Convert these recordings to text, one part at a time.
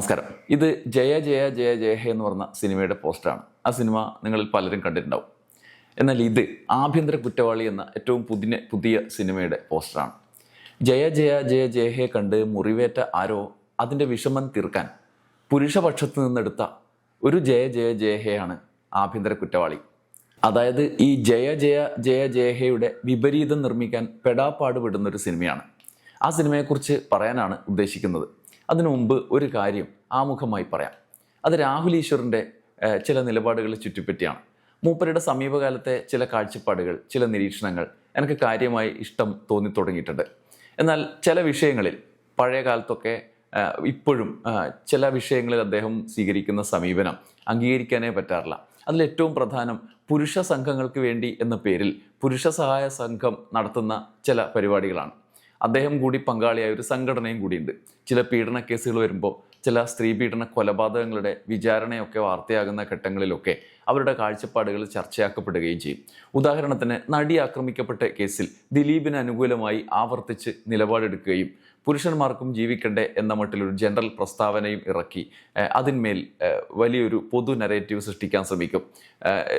നമസ്കാരം ഇത് ജയ ജയ ജയ ജയ ഹേ എന്ന് പറഞ്ഞ സിനിമയുടെ പോസ്റ്ററാണ് ആ സിനിമ നിങ്ങളിൽ പലരും കണ്ടിട്ടുണ്ടാവും എന്നാൽ ഇത് ആഭ്യന്തര കുറ്റവാളി എന്ന ഏറ്റവും പുതിയ പുതിയ സിനിമയുടെ പോസ്റ്ററാണ് ജയ ജയ ജയ ജയ ഹേ കണ്ട് മുറിവേറ്റ ആരോ അതിന്റെ വിഷമം തീർക്കാൻ പുരുഷപക്ഷത്ത് നിന്നെടുത്ത ഒരു ജയ ജയ ജയ ഹേ ആണ് ആഭ്യന്തര കുറ്റവാളി അതായത് ഈ ജയ ജയ ജയ ജയ ഹേയുടെ വിപരീതം നിർമ്മിക്കാൻ പെടാപ്പാട് വിടുന്നൊരു സിനിമയാണ് ആ സിനിമയെക്കുറിച്ച് പറയാനാണ് ഉദ്ദേശിക്കുന്നത് അതിനു മുമ്പ് ഒരു കാര്യം ആമുഖമായി പറയാം. അത് രാഹുൽ ഈശ്വറിന്റെ ചില നിലപാടുകളെ ചുറ്റിപ്പറ്റിയാണ്. മൂപ്പരുടെ സമീപകാലത്തെ ചില കാഴ്ചപ്പാടുകൾ ചില നിരീക്ഷണങ്ങൾ എനിക്ക് കാര്യമായി ഇഷ്ടം തോന്നി തുടങ്ങിയിട്ടുണ്ട്. എന്നാൽ ചില വിഷയങ്ങളിൽ പഴയ കാലത്തൊക്കെ ഇപ്പോഴും ചില വിഷയങ്ങളിൽ അദ്ദേഹം സ്വീകരിക്കുന്ന സമീപനം അംഗീകരിക്കാനേ പറ്റാറില്ല. അതിലേറ്റവും പ്രധാനം പുരുഷ സംഘങ്ങൾക്ക് വേണ്ടി എന്ന പേരിൽ പുരുഷ സഹായ സംഘം നടത്തുന്ന ചില പരിപാടികളാണ്. അദ്ദേഹം കൂടി പങ്കാളിയായ ഒരു സംഘടനയും കൂടിയുണ്ട്. ചില പീഡന കേസുകൾ വരുമ്പോൾ ചില സ്ത്രീ പീഡന കൊലപാതകങ്ങളുടെ വിചാരണയൊക്കെ വാർത്തയാകുന്ന ഘട്ടങ്ങളിലൊക്കെ അവരുടെ കാഴ്ചപ്പാടുകൾ ചർച്ചയാക്കപ്പെടുകയും ചെയ്യും. ഉദാഹരണത്തിന് നടി ആക്രമിക്കപ്പെട്ട കേസിൽ ദിലീപിന് അനുകൂലമായി ആവർത്തിച്ച് നിലപാടെടുക്കുകയും പുരുഷന്മാർക്കും ജീവിക്കണ്ടേ എന്ന മട്ടിലൊരു ജനറൽ പ്രസ്താവനയും ഇറക്കി. അതിന്മേൽ വലിയൊരു പൊതു നരേറ്റീവ് സൃഷ്ടിക്കാൻ ശ്രമിക്കും.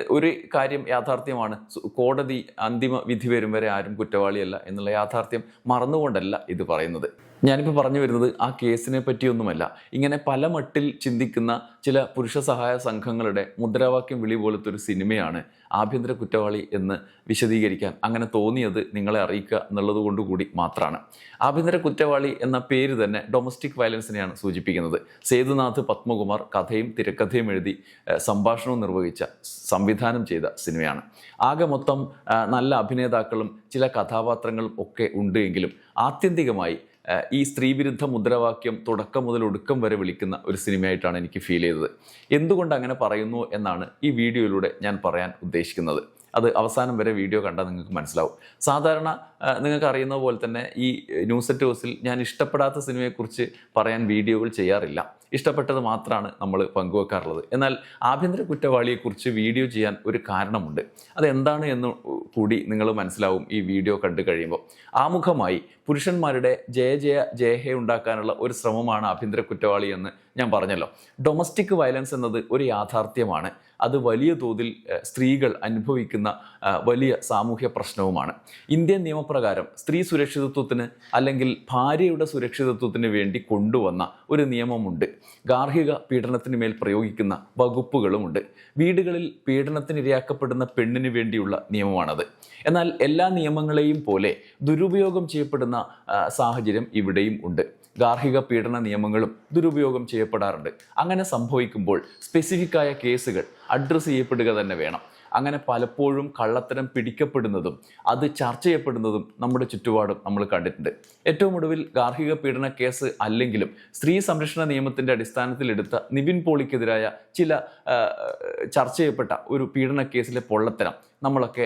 ഒരു കാര്യം യാഥാർത്ഥ്യമാണ്. കോടതി അന്തിമ വിധി വരും വരെ ആരും കുറ്റവാളിയല്ല എന്നുള്ള യാഥാർത്ഥ്യം മറന്നുകൊണ്ടല്ല ഇത് പറയുന്നത്. ഞാനിപ്പോൾ പറഞ്ഞു വരുന്നത് ആ കേസിനെ പറ്റിയൊന്നുമല്ല. ഇങ്ങനെ പല മട്ടിൽ ചിന്തിക്കുന്ന ചില പുരുഷ സഹായ സംഘങ്ങളുടെ മുദ്രാവാക്യം വിളി പോലത്തെ ഒരു സിനിമയാണ് ആഭ്യന്തര കുറ്റവാളി എന്ന് വിശദീകരിക്കാൻ അങ്ങനെ തോന്നിയത് നിങ്ങളെ അറിയിക്കുക എന്നുള്ളത് കൊണ്ടുകൂടി മാത്രമാണ് ആഭ്യന്തര കുറ്റവാളി എന്ന പേര് തന്നെ ഡൊമസ്റ്റിക് വയലൻസിനെയാണ് സൂചിപ്പിക്കുന്നത്. സേതുനാഥ് പത്മകുമാർ കഥയും തിരക്കഥയും എഴുതി സംഭാഷണവും നിർവഹിച്ച സംവിധാനം ചെയ്ത സിനിമയാണ്. ആകെ മൊത്തം നല്ല അഭിനേതാക്കളും ചില കഥാപാത്രങ്ങളും ഒക്കെ ഉണ്ട് എങ്കിലും ആത്യന്തികമായി ഈ സ്ത്രീവിരുദ്ധ മുദ്രാവാക്യം തുടക്കം മുതൽ ഒടുക്കം വരെ വിളിക്കുന്ന ഒരു സിനിമയായിട്ടാണ് എനിക്ക് ഫീൽ ചെയ്തത്. എന്തുകൊണ്ട് അങ്ങനെ പറയുന്നു എന്നാണ് ഈ വീഡിയോയിലൂടെ ഞാൻ പറയാൻ ഉദ്ദേശിക്കുന്നത്. അത് അവസാനം വരെ വീഡിയോ കണ്ടാൽ നിങ്ങൾക്ക് മനസ്സിലാവും. സാധാരണ നിങ്ങൾക്ക് അറിയുന്ന പോലെ തന്നെ ഈ ന്യൂസ് സെറ്റ് ഹൗസിൽ ഞാൻ ഇഷ്ടപ്പെടാത്ത സിനിമയെക്കുറിച്ച് പറയാൻ വീഡിയോകൾ ചെയ്യാറില്ല. ഇഷ്ടപ്പെട്ടത് മാത്രമാണ് നമ്മൾ പങ്കുവെക്കാറുള്ളത്. എന്നാൽ ആഭ്യന്തര കുറ്റവാളിയെക്കുറിച്ച് വീഡിയോ ചെയ്യാൻ ഒരു കാരണമുണ്ട്. അതെന്താണ് എന്ന് കൂടി നിങ്ങൾ മനസ്സിലാവും ഈ വീഡിയോ കണ്ടു കഴിയുമ്പോൾ ആമുഖമായി പുരുഷന്മാരുടെ ജയ ജയ ജയഹ ഉണ്ടാക്കാനുള്ള ഒരു ശ്രമമാണ് ആഭ്യന്തര കുറ്റവാളി എന്ന് ഞാൻ പറഞ്ഞല്ലോ. ഡൊമസ്റ്റിക് വയലൻസ് എന്നത് ഒരു യാഥാർത്ഥ്യമാണ്. അത് വലിയ തോതിൽ സ്ത്രീകൾ അനുഭവിക്കുന്ന വലിയ സാമൂഹ്യ പ്രശ്നവുമാണ്. ഇന്ത്യൻ നിയമപ്രകാരം സ്ത്രീ സുരക്ഷിതത്വത്തിന് അല്ലെങ്കിൽ ഭാര്യയുടെ സുരക്ഷിതത്വത്തിന് വേണ്ടി കൊണ്ടുവന്ന ഒരു നിയമമുണ്ട്. ഗാർഹിക പീഡനത്തിന് മേൽ പ്രയോഗിക്കുന്ന വകുപ്പുകളുമുണ്ട്. വീടുകളിൽ പീഡനത്തിനിരയാക്കപ്പെടുന്ന പെണ്ണിന് വേണ്ടിയുള്ള നിയമമാണത്. എന്നാൽ എല്ലാ നിയമങ്ങളെയും പോലെ ദുരുപയോഗം ചെയ്യപ്പെടുന്ന സാഹചര്യം ഇവിടെയും ഉണ്ട്. ഗാർഹിക പീഡന നിയമങ്ങളും ദുരുപയോഗം ചെയ്യപ്പെടാറുണ്ട്. അങ്ങനെ സംഭവിക്കുമ്പോൾ സ്പെസിഫിക്കായ കേസുകൾ അഡ്രസ്സ് ചെയ്യപ്പെടുക തന്നെ വേണം. അങ്ങനെ പലപ്പോഴും കള്ളത്തരം പിടിക്കപ്പെടുന്നതും അത് ചർച്ച ചെയ്യപ്പെടുന്നതും നമ്മുടെ ചുറ്റുപാടും നമ്മൾ കണ്ടിട്ടുണ്ട്. ഏറ്റവും ഒടുവിൽ ഗാർഹിക പീഡന കേസ് അല്ലെങ്കിലും സ്ത്രീ സംരക്ഷണ നിയമത്തിന്റെ അടിസ്ഥാനത്തിൽ എടുത്ത നിവിൻ പോളിക്കെതിരായ ചില ചർച്ച ചെയ്യപ്പെട്ട ഒരു പീഡന കേസിലെ പൊള്ളത്തരം നമ്മളൊക്കെ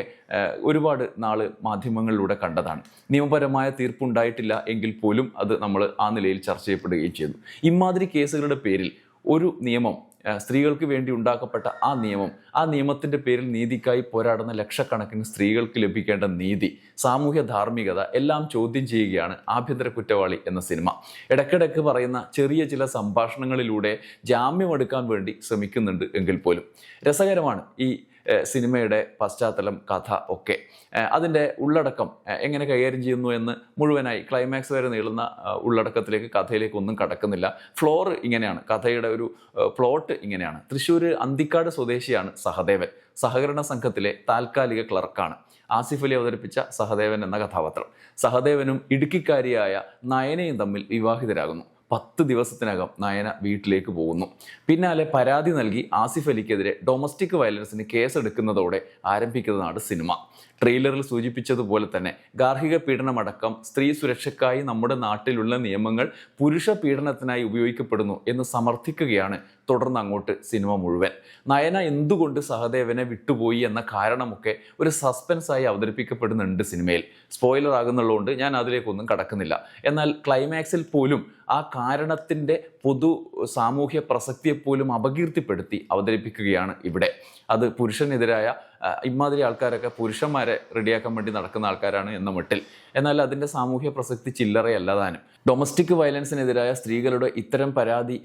ഒരുപാട് നാൾ മാധ്യമങ്ങളിലൂടെ കണ്ടതാണ്. നിയമപരമായ തീർപ്പുണ്ടായിട്ടില്ല എങ്കിൽ പോലും അത് നമ്മൾ ആ നിലയിൽ ചർച്ച ചെയ്യപ്പെടുകയും ചെയ്തു. ഇമാതിരി കേസുകളുടെ പേരിൽ ഒരു നിയമം സ്ത്രീകൾക്ക് വേണ്ടി ഉണ്ടാക്കപ്പെട്ട ആ നിയമം ആ നിയമത്തിന്റെ പേരിൽ നീതിക്കായി പോരാടുന്ന ലക്ഷക്കണക്കിന് സ്ത്രീകൾക്ക് ലഭിക്കേണ്ട നീതി സാമൂഹ്യ ധാർമ്മികത എല്ലാം ചോദ്യം ചെയ്യുകയാണ് ആഭ്യന്തര കുറ്റവാളി എന്ന സിനിമ. ഇടയ്ക്കിടയ്ക്ക് പറയുന്ന ചെറിയ ചില സംഭാഷണങ്ങളിലൂടെ ജാമ്യമെടുക്കാൻ വേണ്ടി ശ്രമിക്കുന്നുണ്ട് എങ്കിൽ പോലും. രസകരമാണ് ഈ സിനിമയുടെ പശ്ചാത്തലം കഥ ഒക്കെ. അതിന്റെ ഉള്ളടക്കം എങ്ങനെ കൈകാര്യം ചെയ്യുന്നു എന്ന് മുഴുവനായി ക്ലൈമാക്സ് വരെ നീളുന്ന ഉള്ളടക്കത്തിലേക്ക് കഥയിലേക്ക് ഒന്നും കടക്കുന്നില്ല. ഫ്ലോർ ഇങ്ങനെയാണ്. കഥയുടെ ഒരു പ്ലോട്ട് ഇങ്ങനെയാണ്. തൃശ്ശൂർ അന്തിക്കാട് സ്വദേശിയാണ് സഹദേവൻ. സഹകരണ സംഘത്തിലെ താൽക്കാലിക ക്ലർക്കാണ് ആസിഫ് അലി അവതരിപ്പിച്ച സഹദേവൻ എന്ന കഥാപാത്രം. സഹദേവനും ഇടുക്കിക്കാരിയായ നയനയും തമ്മിൽ വിവാഹിതരാകുന്നു. പത്ത് ദിവസത്തിനകം നയന വീട്ടിലേക്ക് പോകുന്നു. പിന്നാലെ പരാതി നൽകി ആസിഫ് അലിക്കെതിരെ ഡൊമസ്റ്റിക് വയലൻസിന് കേസെടുക്കുന്നതോടെ ആരംഭിക്കുന്നതാണ് സിനിമ. ട്രെയിലറിൽ സൂചിപ്പിച്ചതുപോലെ തന്നെ ഗാർഹിക പീഡനമടക്കം സ്ത്രീ സുരക്ഷയ്ക്കായി നമ്മുടെ നാട്ടിലുള്ള നിയമങ്ങൾ പുരുഷ പീഡനത്തിനായി ഉപയോഗിക്കപ്പെടുന്നു എന്ന് സമർത്ഥിക്കുകയാണ് തുടർന്ന് അങ്ങോട്ട് സിനിമ മുഴുവൻ. നയന എന്തുകൊണ്ട് സഹദേവനെ വിട്ടുപോയി എന്ന കാരണമൊക്കെ ഒരു സസ്പെൻസായി അവതരിപ്പിക്കപ്പെടുന്നുണ്ട് സിനിമയിൽ. സ്പോയിലർ ആകുന്നുള്ളതുകൊണ്ട് ഞാൻ അതിലേക്കൊന്നും കടക്കുന്നില്ല. എന്നാൽ ക്ലൈമാക്സിൽ പോലും ആ കാരണത്തിന്റെ പൊതു സാമൂഹ്യ പ്രസക്തിയെപ്പോലും അപകീർത്തിപ്പെടുത്തി അവതരിപ്പിക്കുകയാണ് ഇവിടെ. അത് പുരുഷനെതിരായ ഇമാതിരി ആൾക്കാരൊക്കെ പുരുഷന്മാരെ റെഡിയാക്കാൻ വേണ്ടി നടക്കുന്ന ആൾക്കാരാണ് എന്ന മട്ടിൽ. എന്നാൽ അതിന്റെ സാമൂഹ്യ പ്രസക്തി ചില്ലറയല്ല താനും. ഡൊമസ്റ്റിക് വയലൻസിനെതിരായ സ്ത്രീകളുടെ ഇത്തരം പരാതി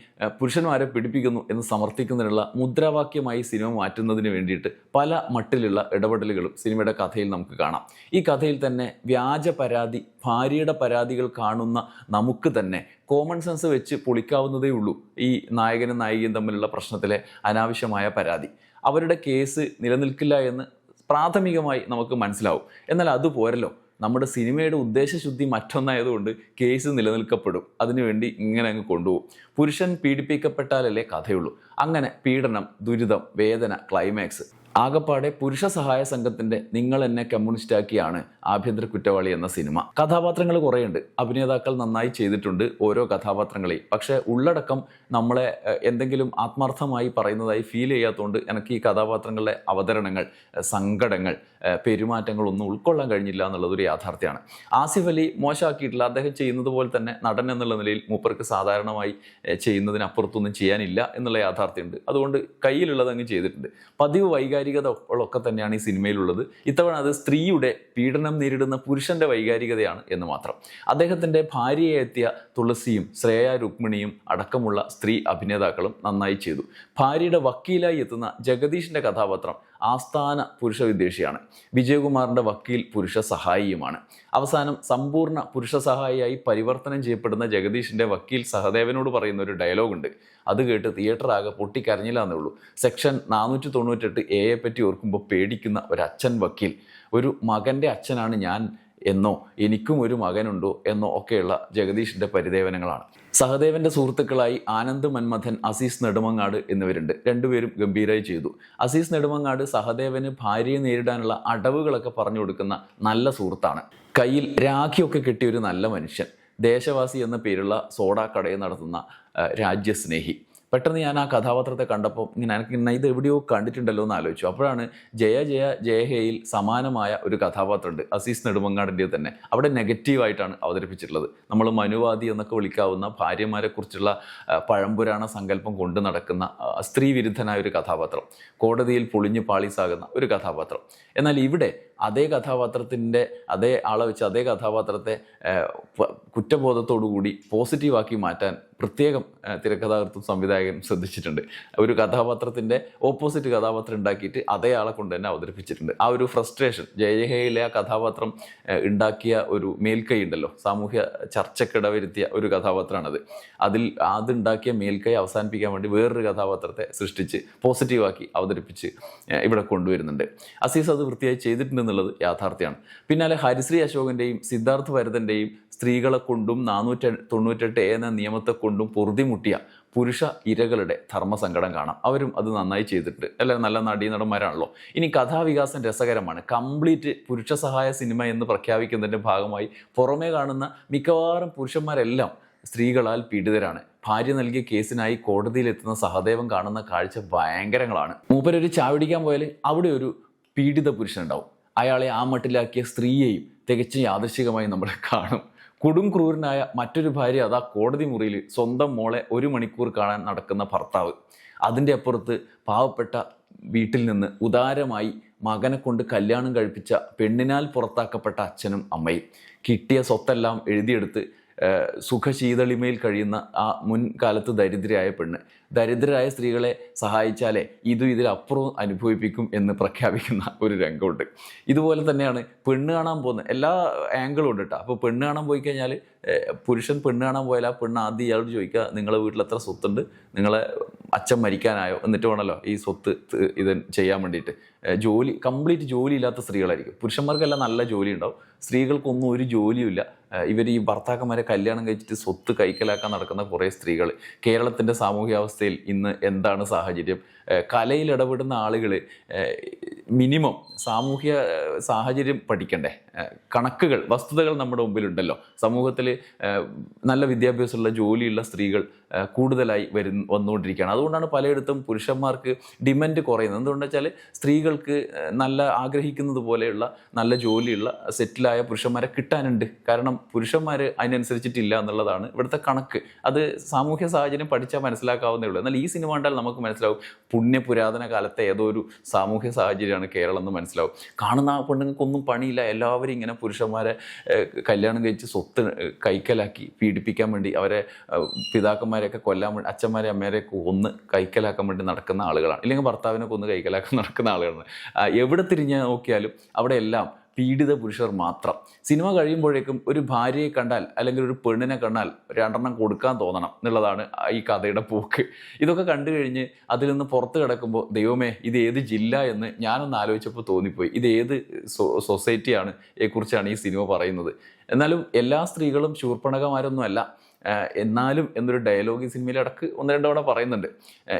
പുരുഷന്മാരെ പിടിപ്പിക്കുന്നു എന്ന് സമർത്ഥിക്കുന്നതിനുള്ള മുദ്രാവാക്യമായി സിനിമ മാറ്റുന്നതിന് വേണ്ടിയിട്ട് പല മട്ടിലുള്ള ഇടപെടലുകളും സിനിമയുടെ കഥയിൽ നമുക്ക് കാണാം. ഈ കഥയിൽ തന്നെ വ്യാജ പരാതി ഭാര്യയുടെ പരാതികൾ കാണുന്ന നമുക്ക് തന്നെ കോമൺ സെൻസ് വെച്ച് പൊളിക്കാവുന്നതേ ഉള്ളൂ ഈ നായകനും നായികയും തമ്മിലുള്ള പ്രശ്നത്തിലെ അനാവശ്യമായ പരാതി. അവരുടെ കേസ് നിലനിൽക്കില്ല എന്ന് പ്രാഥമികമായി നമുക്ക് മനസ്സിലാവും. എന്നാൽ അതുപോരല്ലോ നമ്മുടെ സിനിമയുടെ ഉദ്ദേശശുദ്ധി മറ്റൊന്നായതുകൊണ്ട് കേസ് നിലനിൽക്കപ്പെടും. അതിനുവേണ്ടി ഇങ്ങനെ അങ്ങ് കൊണ്ടുപോകും. പുരുഷൻ പീഡിപ്പിക്കപ്പെട്ടാലല്ലേ കഥയുള്ളൂ. അങ്ങനെ പീഡനം ദുരിതം വേദന ക്ലൈമാക്സ് ആകപ്പാടെ പുരുഷ സഹായ സംഘത്തിന്റെ നിങ്ങൾ എന്നെ കമ്മ്യൂണിസ്റ്റാക്കിയാണ് ആഭ്യന്തര കുറ്റവാളി എന്ന സിനിമ. കഥാപാത്രങ്ങൾ കുറേയുണ്ട്. അഭിനേതാക്കൾ നന്നായി ചെയ്തിട്ടുണ്ട് ഓരോ കഥാപാത്രങ്ങളെയും. പക്ഷേ ഉള്ളടക്കം നമ്മളെ എന്തെങ്കിലും ആത്മാർത്ഥമായി പറയുന്നതായി ഫീൽ ചെയ്യാത്തതുകൊണ്ട് എനിക്ക് ഈ കഥാപാത്രങ്ങളുടെ അവതരണങ്ങൾ സങ്കടങ്ങൾ പെരുമാറ്റങ്ങൾ പെരുമാറ്റങ്ങളൊന്നും ഉൾക്കൊള്ളാൻ കഴിഞ്ഞില്ല എന്നുള്ളതൊരു യാഥാർത്ഥ്യമാണ്. ആസിഫ് അലി മോശമാക്കിയിട്ടില്ല. അദ്ദേഹം ചെയ്യുന്നത് പോലെ തന്നെ നടൻ എന്നുള്ള നിലയിൽ മൂപ്പർക്ക് സാധാരണമായി ചെയ്യുന്നതിനപ്പുറത്തൊന്നും ചെയ്യാനില്ല എന്നുള്ള യാഥാർത്ഥ്യമുണ്ട്. അതുകൊണ്ട് കയ്യിലുള്ളത് അങ്ങ് ചെയ്തിട്ടുണ്ട്. പതിവ് വൈകാരികതകളൊക്കെ തന്നെയാണ് ഈ സിനിമയിലുള്ളത്. ഇത്തവണ അത് സ്ത്രീയുടെ പീഡനം നേരിടുന്ന പുരുഷന്റെ വൈകാരികതയാണ് എന്ന് മാത്രം. അദ്ദേഹത്തിന്റെ ഭാര്യയെ എത്തിയ തുളസിയും ശ്രേയ രുക്മിണിയും അടക്കമുള്ള സ്ത്രീ അഭിനേതാക്കളും നന്നായി ചെയ്തു. ഭാര്യയുടെ വക്കീലായി എത്തുന്ന ജഗദീഷിന്റെ കഥാപാത്രം ആസ്ഥാന പുരുഷ വിദ്വേഷിയാണ്. വിജയകുമാറിന്റെ വക്കീൽ പുരുഷ സഹായിയുമാണ്. അവസാനം സമ്പൂർണ പുരുഷ സഹായിയായി പരിവർത്തനം ചെയ്യപ്പെടുന്ന ജഗദീഷിന്റെ വക്കീൽ സഹദേവനോട് പറയുന്ന ഒരു ഡയലോഗുണ്ട് അത് കേട്ട് തിയേറ്റർ ആകെ പൊട്ടിക്കരഞ്ഞില്ല എന്നേ ഉള്ളൂ. സെക്ഷൻ നാനൂറ്റി തൊണ്ണൂറ്റെട്ട് എയെ പറ്റി ഓർക്കുമ്പോൾ പേടിക്കുന്ന ഒരു അച്ഛൻ വക്കീൽ ഒരു മകന്റെ അച്ഛനാണ് ഞാൻ എന്നോ എനിക്കും ഒരു മകനുണ്ടോ എന്നോ ഒക്കെയുള്ള ജഗദീഷിന്റെ പരിദേവനങ്ങളാണ്. സഹദേവന്റെ സുഹൃത്തുക്കളായി ആനന്ദ് മന്മഥൻ അസീസ് നെടുമങ്ങാട് എന്നിവരുണ്ട്. രണ്ടുപേരും ഗംഭീരമായി ചെയ്തു. അസീസ് നെടുമങ്ങാട് സഹദേവന് ഭാര്യയെ നേരിടാനുള്ള അടവുകളൊക്കെ പറഞ്ഞു കൊടുക്കുന്ന നല്ല സുഹൃത്താണ്. കയ്യിൽ രാഖിയൊക്കെ കെട്ടിയ ഒരു നല്ല മനുഷ്യൻ. ദേശവാസി എന്ന പേരുള്ള സോഡാ കടയിൽ നടത്തുന്ന രാജ്യസ്നേഹി. പെട്ടെന്ന് ഞാൻ ആ കഥാപാത്രത്തെ കണ്ടപ്പോൾ ഇങ്ങനെ എനിക്ക് ഇത് എവിടെയോ കണ്ടിട്ടുണ്ടല്ലോ എന്ന് ആലോചിച്ചു. അപ്പോഴാണ് ജയ ജയ ജയഹയിൽ സമാനമായ ഒരു കഥാപാത്രമുണ്ട് അസീസ് നെടുമങ്ങാടിന്റെ തന്നെ. അവിടെ നെഗറ്റീവായിട്ടാണ് അവതരിപ്പിച്ചിട്ടുള്ളത്. നമ്മൾ മനുവാദി എന്നൊക്കെ വിളിക്കാവുന്ന ഭാര്യമാരെക്കുറിച്ചുള്ള പഴംപുരാണ സങ്കല്പം കൊണ്ട് നടക്കുന്ന സ്ത്രീവിരുദ്ധനായ സ്ത്രീ വിരുദ്ധനായ ഒരു കഥാപാത്രം കോടതിയിൽ പൊളിഞ്ഞു പാളീസാകുന്ന ഒരു കഥാപാത്രം. എന്നാൽ ഇവിടെ അതേ കഥാപാത്രത്തിന്റെ അതേ ആളെ വെച്ച് അതേ കഥാപാത്രത്തെ കുറ്റബോധത്തോടു കൂടി പോസിറ്റീവാക്കി മാറ്റാൻ പ്രത്യേകം തിരക്കഥാകൃത്തും സംവിധായകനും ശ്രദ്ധിച്ചിട്ടുണ്ട്. ഒരു കഥാപാത്രത്തിന്റെ ഓപ്പോസിറ്റ് കഥാപാത്രം ഉണ്ടാക്കിയിട്ട് അതേ ആളെ കൊണ്ട് തന്നെ അവതരിപ്പിച്ചിട്ടുണ്ട്. ആ ഒരു ഫ്രസ്ട്രേഷൻ ജയഹയിലെ ആ കഥാപാത്രം ഉണ്ടാക്കിയ ഒരു മേൽക്കൈ ഉണ്ടല്ലോ സാമൂഹ്യ ചർച്ചക്കിടവരുത്തിയ ഒരു കഥാപാത്രമാണത്. അതിൽ അതുണ്ടാക്കിയ മേൽക്കൈ അവസാനിപ്പിക്കാൻ വേണ്ടി വേറൊരു കഥാപാത്രത്തെ സൃഷ്ടിച്ച് പോസിറ്റീവാക്കി അവതരിപ്പിച്ച് ഇവിടെ കൊണ്ടുവരുന്നുണ്ട്. അസീസ് അത് വൃത്തിയായി ചെയ്തിട്ടുണ്ടെന്നുള്ളത് യാഥാർത്ഥ്യമാണ്. പിന്നാലെ ഹരിശ്രീ അശോകന്റെയും സിദ്ധാർത്ഥ് ഭരതന്റെയും സ്ത്രീകളെ കൊണ്ടും നാനൂറ്റി തൊണ്ണൂറ്റെട്ട് എന്ന നിയമത്തെ കൊണ്ടും പൊറുതിമുട്ടിയ പുരുഷ ഇരകളുടെ ധർമ്മസങ്കടം കാണാം. അവരും അത് നന്നായി ചെയ്തിട്ടുണ്ട്. അല്ലെ? നല്ല നടീനടന്മാരാണല്ലോ. ഇനി കഥാവികാസം രസകരമാണ്. കംപ്ലീറ്റ് പുരുഷ സഹായ സിനിമ എന്ന് പ്രഖ്യാപിക്കുന്നതിന്റെ ഭാഗമായി പുറമേ കാണുന്ന മിക്കവാറും പുരുഷന്മാരെല്ലാം സ്ത്രീകളാൽ പീഡിതരാണ്. ഭാര്യ നൽകിയ കേസിനായി കോടതിയിലെത്തുന്ന സഹദേവൻ കാണുന്ന കാഴ്ച ഭയങ്കരങ്ങളാണ്. മൂപ്പരൊരു ചാവിടിക്കാൻ പോയാൽ അവിടെ ഒരു പീഡിത പുരുഷനുണ്ടാവും. അയാളെ ആ മട്ടിലാക്കിയ സ്ത്രീയെയും തികച്ചും യാദൃശികമായി നമ്മൾ കാണും. കൊടും ക്രൂരനായ മറ്റൊരു ഭാര്യ അതാ കോടതി മുറിയിൽ സ്വന്തം മോളെ ഒരു മണിക്കൂർ കാണാൻ നടക്കുന്ന ഭർത്താവ്. അതിന്റെ അപ്പുറത്ത് പാവപ്പെട്ട വീട്ടിൽ നിന്ന് ഉദാരമായി മകനെ കൊണ്ട് കല്യാണം കഴിപ്പിച്ച പെണ്ണിനാൽ പുറത്താക്കപ്പെട്ട അച്ഛനും അമ്മയും. കിട്ടിയ സ്വത്തെല്ലാം എഴുതിയെടുത്ത് സുഖശീതളിമയിൽ കഴിയുന്ന ആ മുൻകാലത്ത് ദരിദ്രയായ പെണ്ണ്. ദരിദ്രരായ സ്ത്രീകളെ സഹായിച്ചാലേ ഇതും ഇതിലപ്പുറവും അനുഭവിപ്പിക്കും എന്ന് പ്രഖ്യാപിക്കുന്ന ഒരു രംഗമുണ്ട്. ഇതുപോലെ തന്നെയാണ് പെണ്ണ് കാണാൻ പോകുന്നത് എല്ലാ ആംഗിളും ഉണ്ട് കേട്ടോ അപ്പോൾ പെണ്ണ് കാണാൻ പോയി കഴിഞ്ഞാൽ പുരുഷൻ പെണ്ണ് കാണാൻ പോയാൽ ആ പെണ്ണ് ആദ്യം ഇയാളോട് ചോദിക്കുക നിങ്ങളെ വീട്ടിൽ എത്ര സ്വത്തുണ്ട്? നിങ്ങളെ അച്ഛൻ മരിക്കാനായോ? എന്നിട്ട് വേണമല്ലോ ഈ സ്വത്ത് ഇത് ചെയ്യാൻ വേണ്ടിയിട്ട്. ജോലി കംപ്ലീറ്റ് ജോലി ഇല്ലാത്ത സ്ത്രീകളായിരിക്കും. പുരുഷന്മാർക്കെല്ലാം നല്ല ജോലി ഉണ്ടാവും. സ്ത്രീകൾക്കൊന്നും ഒരു ജോലിയുമില്ല. ഇവർ ഈ ഭർത്താക്കന്മാരെ കല്യാണം കഴിച്ചിട്ട് സ്വത്ത് കൈക്കലാക്കാൻ നടക്കുന്ന കുറേ സ്ത്രീകൾ കേരളത്തിന്റെ സാമൂഹ്യാവസ്ഥയിൽ ഇന്ന് എന്താണ് സാഹചര്യം? കലയിൽ ഇടപെടുന്ന ആളുകൾ മിനിമം സാമൂഹ്യ സാഹചര്യം പഠിക്കണ്ടേ? കണക്കുകൾ വസ്തുതകൾ നമ്മുടെ മുമ്പിലുണ്ടല്ലോ. സമൂഹത്തിൽ നല്ല വിദ്യാഭ്യാസമുള്ള ജോലിയുള്ള സ്ത്രീകൾ കൂടുതലായി വരു വന്നുകൊണ്ടിരിക്കുകയാണ്. അതുകൊണ്ടാണ് പലയിടത്തും പുരുഷന്മാർക്ക് ഡിമാൻഡ് കുറയുന്നത്. എന്തുകൊണ്ടെന്ന് വെച്ചാൽ സ്ത്രീകൾക്ക് നല്ല ആഗ്രഹിക്കുന്നത് പോലെയുള്ള നല്ല ജോലിയുള്ള സെറ്റിലായ പുരുഷന്മാരെ കിട്ടാനുണ്ട്. കാരണം പുരുഷന്മാർ അതിനനുസരിച്ചിട്ടില്ല എന്നുള്ളതാണ് ഇവിടുത്തെ കണക്ക്. അത് സാമൂഹ്യ സാഹചര്യം പഠിച്ചാൽ മനസ്സിലാക്കാവുന്നേ ഉള്ളൂ. എന്നാൽ ഈ സിനിമ കണ്ടാൽ നമുക്ക് മനസ്സിലാവും പുണ്യ പുരാതന കാലത്തെ ഏതോ ഒരു സാമൂഹ്യ സാഹചര്യമാണ് കേരളം എന്ന് മനസ്സിലാവും. കാണുന്ന ആ പെണ്ണുങ്ങൾക്കൊന്നും പണിയില്ല. എല്ലാവരും ഇങ്ങനെ പുരുഷന്മാരെ കല്യാണം കഴിച്ച് സ്വത്ത് കൈക്കലാക്കി പീഡിപ്പിക്കാൻ വേണ്ടി അവരെ പിതാക്കന്മാരെയൊക്കെ കൊല്ലാൻ വേണ്ടി അച്ഛന്മാരെ അമ്മേരെയൊക്കെ ഒന്ന് കൈക്കലാക്കാൻ വേണ്ടി നടക്കുന്ന ആളുകളാണ്. ഇല്ലെങ്കിൽ ഭർത്താവിനെ കൊന്ന് കൈക്കലാക്കാൻ നടക്കുന്ന ആളുകളാണ്. എവിടെ തിരിഞ്ഞ് നോക്കിയാലും അവിടെ എല്ലാം പീഡിത പുരുഷർ മാത്രം. സിനിമ കഴിയുമ്പോഴേക്കും ഒരു ഭാര്യയെ കണ്ടാൽ അല്ലെങ്കിൽ ഒരു പെണ്ണിനെ കണ്ടാൽ രണ്ടെണ്ണം കൊടുക്കാൻ തോന്നണം എന്നുള്ളതാണ് ഈ കഥയുടെ പോക്ക്. ഇതൊക്കെ കണ്ടു കഴിഞ്ഞ് അതിൽ നിന്ന് പുറത്ത് കിടക്കുമ്പോൾ ദൈവമേ ഇത് ഏത് ജില്ല എന്ന് ഞാനൊന്ന് ആലോചിച്ചപ്പോൾ തോന്നിപ്പോയി. ഇത് ഏത് സൊസൈറ്റിയാണ് കുറിച്ചാണ് ഈ സിനിമ പറയുന്നത്. എന്നാലും എല്ലാ സ്ത്രീകളും ശൂർപ്പണകമാരൊന്നും അല്ല ആഹ് എന്നാലും എന്നൊരു ഡയലോഗ് ഈ സിനിമയിൽ ഇടയ്ക്ക് ഒന്ന് രണ്ട് പറയുന്നുണ്ട്.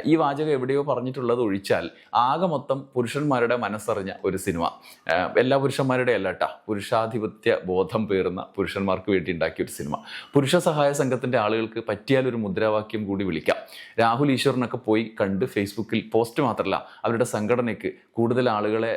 ഈ വാചകം എവിടെയോ പറഞ്ഞിട്ടുള്ളത് ഒഴിച്ചാൽ ആകെ മൊത്തം പുരുഷന്മാരുടെ മനസ്സറിഞ്ഞ ഒരു സിനിമ. എല്ലാ പുരുഷന്മാരുടെ അല്ല കേട്ടാ പുരുഷാധിപത്യ ബോധം പേറുന്ന പുരുഷന്മാർക്ക് വേണ്ടി ഉണ്ടാക്കിയ ഒരു സിനിമ. പുരുഷ സഹായ സംഘത്തിന്റെ ആളുകൾക്ക് പറ്റിയാൽ ഒരു മുദ്രാവാക്യം കൂടി വിളിക്കാം. രാഹുൽ ഈശ്വറിനൊക്കെ പോയി കണ്ട് ഫേസ്ബുക്കിൽ പോസ്റ്റ് മാത്രമല്ല അവരുടെ സംഘടനയ്ക്ക് കൂടുതൽ ആളുകളെ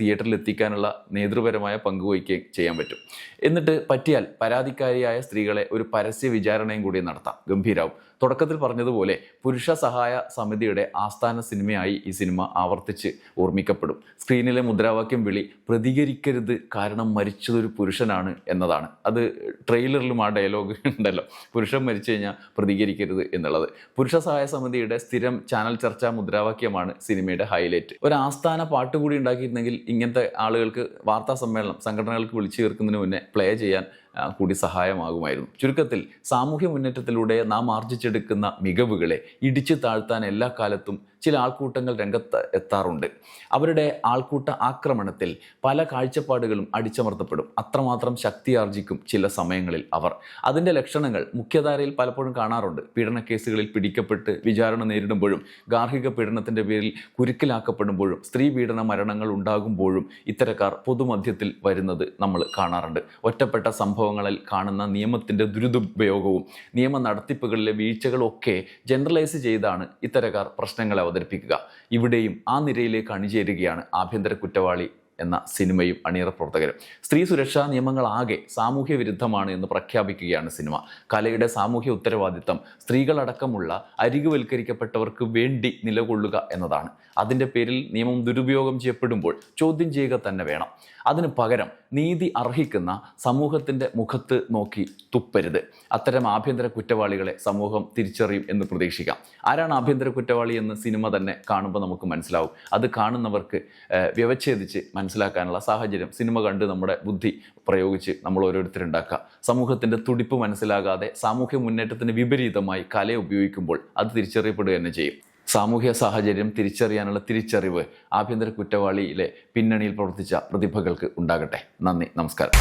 തിയേറ്ററിൽ എത്തിക്കാനുള്ള നേതൃപരമായ പങ്കുവയ്ക്കുകയും ചെയ്യാൻ പറ്റും. എന്നിട്ട് പറ്റിയാൽ പരാതിക്കാരിയായ സ്ത്രീകളെ ഒരു പരസ്യ വിചാരണയും കൂടി നടത്താം. ഗംഭീരാവും. തുടക്കത്തിൽ പറഞ്ഞതുപോലെ പുരുഷ സഹായ സമിതിയുടെ ആസ്ഥാന സിനിമയായി ഈ സിനിമ ആവർത്തിച്ച് ഓർമ്മിക്കപ്പെടും. സ്ക്രീനിലെ മുദ്രാവാക്യം വിളി പ്രതികരിക്കരുത് കാരണം മരിച്ചതൊരു പുരുഷനാണ് എന്നതാണ്. അത് ട്രെയിലറിലും ആ ഡയലോഗ് ഉണ്ടല്ലോ. പുരുഷൻ മരിച്ചു കഴിഞ്ഞാൽ പ്രതികരിക്കരുത് എന്നുള്ളത്. പുരുഷ സഹായ സമിതിയുടെ സ്ഥിരം ചാനൽ ചർച്ചാ മുദ്രാവാക്യമാണ് സിനിമയുടെ ഹൈലൈറ്റ്. ഒരു ആസ്ഥാന പാട്ട് കൂടി ഉണ്ടാക്കിയിരുന്നെങ്കിൽ ഇങ്ങനത്തെ ആളുകൾക്ക് വാർത്താ സമ്മേളനം സംഘടനകൾക്ക് വിളിച്ചു ചേർക്കുന്നതിന് മുന്നേ പ്ലേ ചെയ്യാൻ കൂടി സഹായമാകുമായിരുന്നു. ചുരുക്കത്തിൽ സാമൂഹ്യ മുന്നേറ്റത്തിലൂടെ നാം ആർജിച്ചെടുക്കുന്ന മികവുകളെ ഇടിച്ചു താഴ്ത്താൻ എല്ലാ കാലത്തും ചില ആൾക്കൂട്ടങ്ങൾ രംഗത്ത് എത്താറുണ്ട്. അവരുടെ ആൾക്കൂട്ട ആക്രമണത്തിൽ പല കാഴ്ചപ്പാടുകളും അടിച്ചമർത്തപ്പെടും. അത്രമാത്രം ശക്തിയാർജിക്കും ചില സമയങ്ങളിൽ അവർ. അതിന്റെ ലക്ഷണങ്ങൾ മുഖ്യധാരയിൽ പലപ്പോഴും കാണാറുണ്ട്. പീഡന കേസുകളിൽ പിടിക്കപ്പെട്ട് വിചാരണ നേരിടുമ്പോഴും ഗാർഹിക പീഡനത്തിന്റെ പേരിൽ കുരുക്കിലാക്കപ്പെടുമ്പോഴും സ്ത്രീ പീഡന മരണങ്ങൾ ഉണ്ടാകുമ്പോഴും ഇത്തരക്കാർ പൊതുമധ്യത്തിൽ വരുന്നത് നമ്മൾ കാണാറുണ്ട്. ഒറ്റപ്പെട്ട സംഭവങ്ങളിൽ കാണുന്ന നിയമത്തിന്റെ ദുരുപയോഗവും നിയമ നടത്തിപ്പുകളിലെ വീഴ്ചകളൊക്കെ ജനറലൈസ് ചെയ്താണ് ഇത്തരക്കാർ പ്രശ്നങ്ങളെ അവതരിപ്പിക്കുക. ഇവിടെയും ആ നിരയിലേക്ക് അണിചേരുകയാണ് ആഭ്യന്തര കുറ്റവാളി എന്ന സിനിമയും അണിയറ പ്രവർത്തകരും. സ്ത്രീ സുരക്ഷാ നിയമങ്ങളാകെ സാമൂഹ്യ വിരുദ്ധമാണ് എന്ന് പ്രഖ്യാപിക്കുകയാണ് സിനിമ. കലയുടെ സാമൂഹ്യ ഉത്തരവാദിത്തം സ്ത്രീകളടക്കമുള്ള അരികുവൽക്കരിക്കപ്പെട്ടവർക്ക് വേണ്ടി നിലകൊള്ളുക എന്നതാണ്. അതിന്റെ പേരിൽ നിയമം ദുരുപയോഗം ചെയ്യപ്പെടുമ്പോൾ ചോദ്യം ചെയ്യുക തന്നെ വേണം. അതിന് പകരം നീതി അർഹിക്കുന്ന സമൂഹത്തിന്റെ മുഖത്ത് നോക്കി തുപ്പരുത്. അത്തരം ആഭ്യന്തര കുറ്റവാളികളെ സമൂഹം തിരിച്ചറിയും എന്ന് പ്രതീക്ഷിക്കാം. ആരാണ് ആഭ്യന്തര കുറ്റവാളി എന്ന് സിനിമ തന്നെ കാണുമ്പോൾ നമുക്ക് മനസ്സിലാവും. അത് കാണുന്നവർക്ക് വ്യവച്ഛേദിച്ച് മനസ്സിലാക്കാനുള്ള സാഹചര്യം സിനിമ കണ്ട് നമ്മുടെ ബുദ്ധി പ്രയോഗിച്ച് നമ്മൾ ഓരോരുത്തരുണ്ടാക്കുക. സമൂഹത്തിന്റെ തുടിപ്പ് മനസ്സിലാകാതെ സാമൂഹ്യ മുന്നേറ്റത്തിന് വിപരീതമായി കലയെ ഉപയോഗിക്കുമ്പോൾ അത് തിരിച്ചറിയപ്പെടുക തന്നെ ചെയ്യും. സാമൂഹ്യ സാഹചര്യം തിരിച്ചറിയാനുള്ള തിരിച്ചറിവ് ആഭ്യന്തര കുറ്റവാളിയിലെ പിന്നണിയിൽ പ്രവർത്തിച്ച പ്രതിഭകൾക്ക് ഉണ്ടാകട്ടെ. നന്ദി നമസ്കാരം.